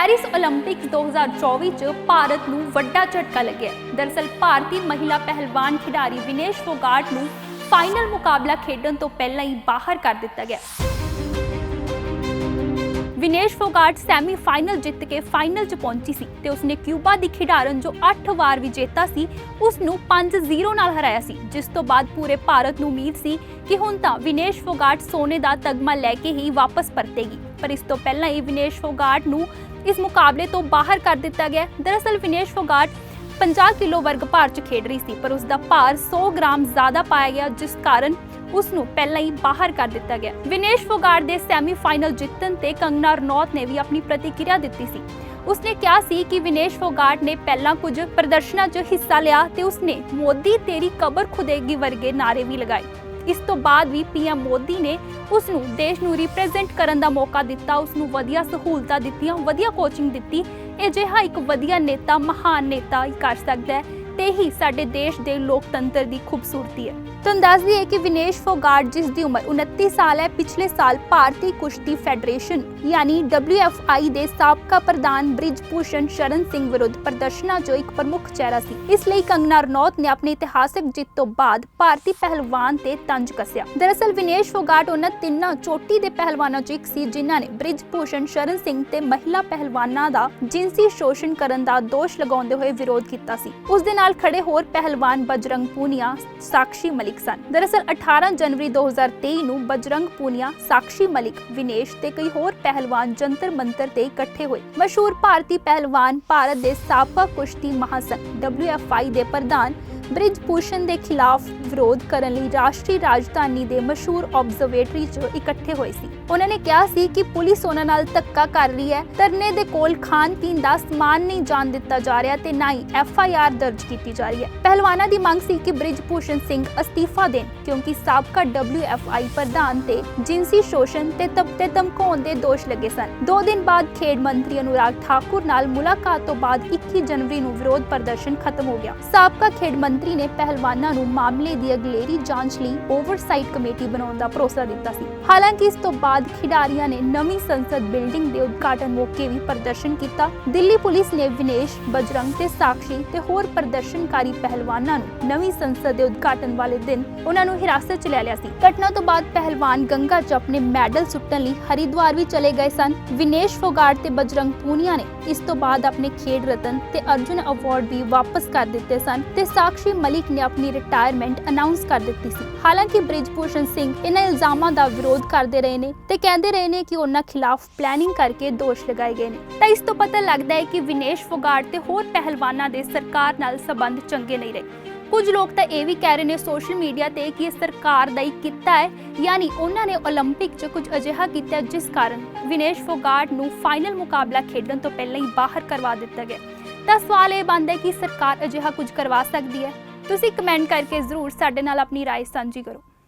Paris 올림픽ਸ 2024 ਚ ਭਾਰਤ ਨੂੰ ਵੱਡਾ ਝਟਕਾ ਲੱਗਿਆ। ਦਰਸਲ ਭਾਰਤੀ ਮਹਿਲਾ ਪਹਿਲਵਾਨ ਖਿਡਾਰੀ ਵਿਨੇਸ਼ ਫੋਗਾਟ ਨੂੰ ਫਾਈਨਲ ਮੁਕਾਬਲਾ ਖੇਡਣ ਤੋਂ ਪਹਿਲਾਂ ਹੀ ਬਾਹਰ ਕਰ ਦਿੱਤਾ ਗਿਆ। ਵਿਨੇਸ਼ ਫੋਗਾਟ ਸੈਮੀ ਜਿੱਤ ਕੇ ਫਾਈਨਲ 'ਚ ਪਹੁੰਚੀ ਸੀ ਤੇ ਉਸਨੇ ਕਿਊਬਾ ਦੀ ਖਿਡਾਰਨ ਜੋ 8 ਵਾਰ ਵਿਜੇਤਾ ਸੀ ਉਸ ਨੂੰ 5-0 ਨਾਲ ਹਰਾਇਆ ਸੀ, ਜਿਸ ਤੋਂ ਬਾਅਦ ਪੂਰੇ ਭਾਰਤ ਨੂੰ ਉਮੀਦ ਸੀ ਕਿ ਹੁਣ ਤਾਂ ਵਿਨੇਸ਼ ਫੋਗਾਟ ਸੋਨੇ ਦਾ ਤਗਮਾ ਲੈ ਕੇ ਹੀ ਵਾਪਸ ਪਰਤੇਗੀ। ਪਰ ਇਸ ਤੋਂ ਪਹਿਲਾਂ ਹੀ ਵਿਨੇਸ਼ ਫੋਗਾਟ ਨੂੰ ਇਸ ਮੁਕਾਬਲੇ ਤੋਂ ਬਾਹਰ ਕਰ ਦਿੱਤਾ ਗਿਆ। ਦਰਅਸਲ ਵਿਨੇਸ਼ ਫੋਗਾਟ 50 ਕਿਲੋ ਵਰਗ ਭਾਰ 'ਚ ਖੇਡ ਰਹੀ ਸੀ, ਪਰ ਉਸ ਦਾ ਭਾਰ 100 ਗ੍ਰਾਮ ਜ਼ਿਆਦਾ ਪਾਇਆ ਗਿਆ, ਜਿਸ ਕਾਰਨ ਉਸ ਨੂੰ ਪਹਿਲਾਂ ਹੀ ਬਾਹਰ ਕਰ ਦਿੱਤਾ ਗਿਆ। ਵਿਨੇਸ਼ ਫੋਗਾਟ ਦੇ ਸੈਮੀਫਾਈਨਲ ਜਿੱਤਣ ਤੇ ਕੰਗਨਾ ਰਣੌਤ ਨੇ ਵੀ ਆਪਣੀ ਪ੍ਰਤੀਕਿਰਿਆ ਦਿੱਤੀ ਸੀ। ਉਸਨੇ ਕਿਹਾ ਸੀ ਕਿ ਵਿਨੇਸ਼ ਫੋਗਾਟ ਨੇ ਪਹਿਲਾਂ ਕੁਝ ਪ੍ਰਦਰਸ਼ਨਾਂ 'ਚ ਹਿੱਸਾ ਲਿਆ ਤੇ ਉਸਨੇ ਮੋਦੀ ਤੇਰੀ ਕਬਰ ਖੁਦੇਗੀ ਵਰਗੇ ਨਾਰੇ ਵੀ ਲਗਾਏ। ਇਸ ਤੋਂ ਬਾਅਦ ਵੀ ਪੀਐਮ ਮੋਦੀ ਨੇ ਉਸ ਨੂੰ ਦੇਸ਼ ਨੂੰ ਰਿਪਰੈਜ਼ੈਂਟ ਕਰਨ ਦਾ ਮੌਕਾ ਦਿੱਤਾ ਉਸ ਨੂੰ ਵਧੀਆ ਸਹੂਲਤਾਂ ਦਿੱਤੀਆਂ, ਵਧੀਆ ਕੋਚਿੰਗ ਦਿੱਤੀ। ਇਹ ਜਿਹਾ ਇੱਕ ਵਧੀਆ ਨੇਤਾ, ਮਹਾਨ ਨੇਤਾ ਹੀ ਕਰ ਸਕਦਾ ਹੈ ਤੇ ਹੀ ਸਾਡੇ ਦੇਸ਼ ਦੇ ਲੋਕਤੰਤਰ ਦੀ ਖੂਬਸੂਰਤੀ ਹੈ। ਤੁਹਾਨੂੰ ਦੱਸ ਦਈਏ ਕਿ ਵਿਨੇਸ਼ ਫੋਗਾਟ, ਜਿਸ ਦੀ ਉਮਰ 29 ਸਾਲ ਹੈ, ਪਿਛਲੇ ਸਾਲ ਭਾਰਤੀ ਕੁਸ਼ਤੀ ਫੈਡਰੇਸ਼ਨ ਯਾਨੀ WFI ਦੇ ਸਾਬਕਾ ਪ੍ਰਧਾਨ ਬ੍ਰਿਜ ਭੂਸ਼ਣ ਸ਼ਰਨ ਸਿੰਘ ਵਿਰੁੱਧ ਪ੍ਰਦਰਸ਼ਨਾਂ 'ਚੋਂ ਇੱਕ ਪ੍ਰਮੁੱਖ ਚਿਹਰਾ ਸੀ। ਇਸ ਲਈ ਕੰਗਨਾ ਰਣੌਤ ਨੇ ਆਪਣੀ ਇਤਿਹਾਸਕ ਜਿੱਤ ਤੋਂ ਬਾਅਦ ਭਾਰਤੀ ਪਹਿਲਵਾਨ ਤੇ ਤੰਜ ਕੱਸਿਆ। ਦਰਅਸਲ, ਵਿਨੇਸ਼ ਫੋਗਾਟ ਉਹਨਾਂ ਤਿੰਨਾਂ ਚੋਟੀ ਦੇ ਪਹਿਲਵਾਨਾਂ 'ਚੋਂ ਇੱਕ ਸੀ, ਜਿਨ੍ਹਾਂ ਨੇ ਬ੍ਰਿਜ ਭੂਸ਼ਣ ਸ਼ਰਨ ਸਿੰਘ ਤੇ ਮਹਿਲਾ ਪਹਿਲਵਾਨਾਂ ਦਾ ਜਿਨਸੀ ਸ਼ੋਸ਼ਣ ਕਰਨ ਦਾ ਦੋਸ਼ ਲਗਾਉਂਦੇ ਹੋਏ ਵਿਰੋਧ ਕੀਤਾ ਸੀ। ਉਸ ਦੇ ਨਾਲ ਖੜੇ ਹੋਰ ਪਹਿਲਵਾਨ ਬਜਰੰਗ ਪੂਨੀਆ, ਸਾਕਸ਼ੀ ਮਲਿਕ ਸਨ। ਦਰਅਸਲ 18 ਜਨਵਰੀ 2023 ਨੂੰ ਬਜਰੰਗ ਪੂਨੀਆ ਸਾਕਸ਼ੀ ਮਲਿਕ, ਵਿਨੇਸ਼ ਤੇ ਕਈ ਹੋਰ ਪਹਿਲਵਾਨ ਜੰਤਰ ਮੰਤਰ ਤੇ ਇਕੱਠੇ ਹੋਏ। ਮਸ਼ਹੂਰ ਭਾਰਤੀ ਪਹਿਲਵਾਨ ਭਾਰਤ ਦੇ ਸਾਬਕਾ ਕੁਸ਼ਤੀ ਮਹਾਸੰਘ WFI ਦੇ ਪ੍ਰਧਾਨ ਬ੍ਰਿਜ ਭੂਸ਼ਣ ਦੇ ਖਿਲਾਫ ਵਿਰੋਧ ਕਰਨ ਲਈ ਰਾਸ਼ਟਰੀ ਰਾਜਧਾਨੀ ਦੇ ਮਸ਼ਹੂਰ ਆਬਜ਼ਰਵੇਟਰੀ 'ਚ ਇਕੱਠੇ ਹੋਏ ਸੀ। ਉਹਨਾਂ ਨੇ ਕਿਹਾ ਸੀ ਕਿ ਪੁਲਿਸ ਉਹਨਾਂ ਨਾਲ ਧੱਕਾ ਕਰ ਰਹੀ ਹੈ। ਧਰਨੇ ਦੇ ਕੋਲ ਖਾਣ ਪੀਣ ਦਾ ਸਮਾਨ ਨਹੀਂ ਜਾਣ ਦਿੱਤਾ ਜਾ ਰਿਹਾ ਤੇ ਨਾ ਹੀ ਐਫਆਈਆਰ ਦਰਜ ਕੀਤੀ ਜਾ ਰਹੀ ਹੈ। ਪਹਿਲਵਾਨਾਂ ਦੀ ਮੰਗ ਸੀ ਕਿ ਬ੍ਰਿਜ ਭੂਸ਼ਣ ਸਿੰਘ ਅਸਤੀਫਾ ਦੇਣ, ਕਿਉਂਕਿ ਸਾਬਕਾ ਡਬਲਿਊ ਐਫ ਆਈ ਪ੍ਰਧਾਨ ਤੇ ਜਿਨਸੀ ਸ਼ੋਸ਼ਣ ਤੇ ਤਬ ਤੇ ਧਮਕਾਉਣ ਦੇ ਦੋਸ਼ ਲੱਗੇ ਸਨ। ਦੋ ਦਿਨ ਬਾਅਦ ਖੇਡ ਮੰਤਰੀ ਅਨੁਰਾਗ ਠਾਕੁਰ ਨਾਲ ਮੁਲਾਕਾਤ ਤੋਂ ਬਾਅਦ 21 ਜਨਵਰੀ ਨੂੰ ਵਿਰੋਧ ਪ੍ਰਦਰਸ਼ਨ ਖਤਮ ਹੋ ਗਿਆ। ਸਾਬਕਾ ਖੇਡ ਮੰਤਰੀ ਨੇ ਪਹਿਲਵਾਨਾਂ ਨੂੰ ਮਾਮਲੇ ਦੀ ਅਗਲੇਰੀ ਜਾਂਚ ਲਈ ਓਵਰਸਾਈਟ ਕਮੇਟੀ ਬਣਾਉਣ ਦਾ ਭਰੋਸਾ ਦਿੱਤਾ ਸੀ। ਹਾਲਾਂਕਿ ਇਸ ਤੋਂ ਬਾਅਦ ਖਿਡਾਰੀਆਂ ਨੇ ਨਵੀਂ ਸੰਸਦ ਬਿਲਡਿੰਗ ਦੇ ਉਦਘਾਟਨ ਮੌਕੇ ਵੀ ਪ੍ਰਦਰਸ਼ਨ ਕੀਤਾ। ਦਿੱਲੀ ਪੁਲਿਸ ਨੇ ਵਿਨੇਸ਼, ਬਜਰੰਗ ਤੇ ਸਾਕਸ਼ੀ ਤੇ ਹੋਰ ਪ੍ਰਦਰਸ਼ਨਕਾਰੀ ਪਹਿਲਵਾਨਾਂ ਨੂੰ ਨਵੀਂ ਸੰਸਦ ਦੇ ਉਦਘਾਟਨ ਵਾਲੇ ਦਿਨ ਉਹਨਾਂ ਨੂੰ ਹਿਰਾਸਤ 'ਚ ਲੈ ਲਿਆ ਸੀ। ਘਟਨਾ ਤੋਂ ਬਾਅਦ ਪਹਿਲਵਾਨ ਗੰਗਾ 'ਚ ਆਪਣੇ ਮੈਡਲ ਸੁੱਟਣ ਲਈ ਹਰਿਦੁਆਰ ਵੀ ਚਲੇ ਗਏ ਸਨ। ਵਿਨੇਸ਼ ਫੋਗਾਟ ਤੇ ਬਜਰੰਗ ਪੂਨੀਆ ਨੇ ਇਸ ਤੋਂ ਬਾਅਦ ਆਪਣੇ ਖੇਡ ਰਤਨ ਤੇ ਅਰਜੁਨ ਅਵਾਰਡ ਵੀ ਵਾਪਸ ਕਰ ਦਿੱਤੇ ਸਨ ਤੇ ਸਾਕਸ਼ੀ ਮਲਿਕ ਨੇ ਆਪਣੀ ਰਿਟਾਇਰਮੈਂਟ ਅਨਾਉਂਸ ਕਰ ਦਿੱਤੀ ਸੀ ਹਾਲਾਂਕਿ ਬ੍ਰਿਜਭੂਸ਼ਣ ਸਿੰਘ ਇਹਨਾਂ ਇਲਜ਼ਾਮਾਂ ਦਾ ਵਿਰੋਧ ਕਰਦੇ ਰਹੇ ਨੇ ਤੇ ਕਹਿੰਦੇ ਰਹੇ ਨੇ ਕਿ ਉਹਨਾਂ ਖਿਲਾਫ ਪਲੈਨਿੰਗ ਕਰਕੇ ਦੋਸ਼ ਲਗਾਏ ਗਏ ਨੇ ਤਾਂ ਇਸ ਤੋਂ ਪਤਾ ਲੱਗਦਾ ਹੈ ਕਿ ਵਿਨੇਸ਼ ਫੋਗਾਟ ਤੇ ਹੋਰ ਪਹਿਲਵਾਨਾਂ ਦੇ ਸਰਕਾਰ ਨਾਲ ਸਬੰਧ ਚੰਗੇ ਨਹੀਂ ਰਹੇ ਕੁਝ ਲੋਕ ਤਾਂ ਇਹ ਵੀ ਕਹਿ ਰਹੇ ਨੇ ਸੋਸ਼ਲ ਮੀਡੀਆ ਤੇ ਕਿ ਇਹ ਸਰਕਾਰ ਦਾ ਹੀ ਕੀਤਾ ਹੈ ਯਾਨੀ ਉਹਨਾਂ ਨੇ 올림픽 'ਚ ਕੁਝ ਅਜਿਹਾ ਕੀਤਾ ਹੈ ਜਿਸ ਕਾਰਨ ਵਿਨੇਸ਼ ਫੋਗਾਟ ਨੂੰ ਫਾਈਨਲ ਮੁਕਾਬਲਾ ਖੇਡਣ ਤੋਂ ਪਹਿਲਾਂ ਹੀ ਬਾਹਰ ਕਰਵਾ ਦਿੱਤਾ ਗਿਆ ਤਾਂ ਸਵਾਲ ਇਹ ਬਣਦਾ ਹੈ ਕਿ ਸਰਕਾਰ ਅਜਿਹਾ ਕੁਝ ਕਰਵਾ ਸਕਦੀ ਹੈ ਤੁਸੀਂ ਕਮੈਂਟ ਕਰਕੇ ਜ਼ਰੂਰ ਸਾਡੇ ਨਾਲ ਆਪਣੀ رائے ਸਾਂਝੀ ਕਰੋ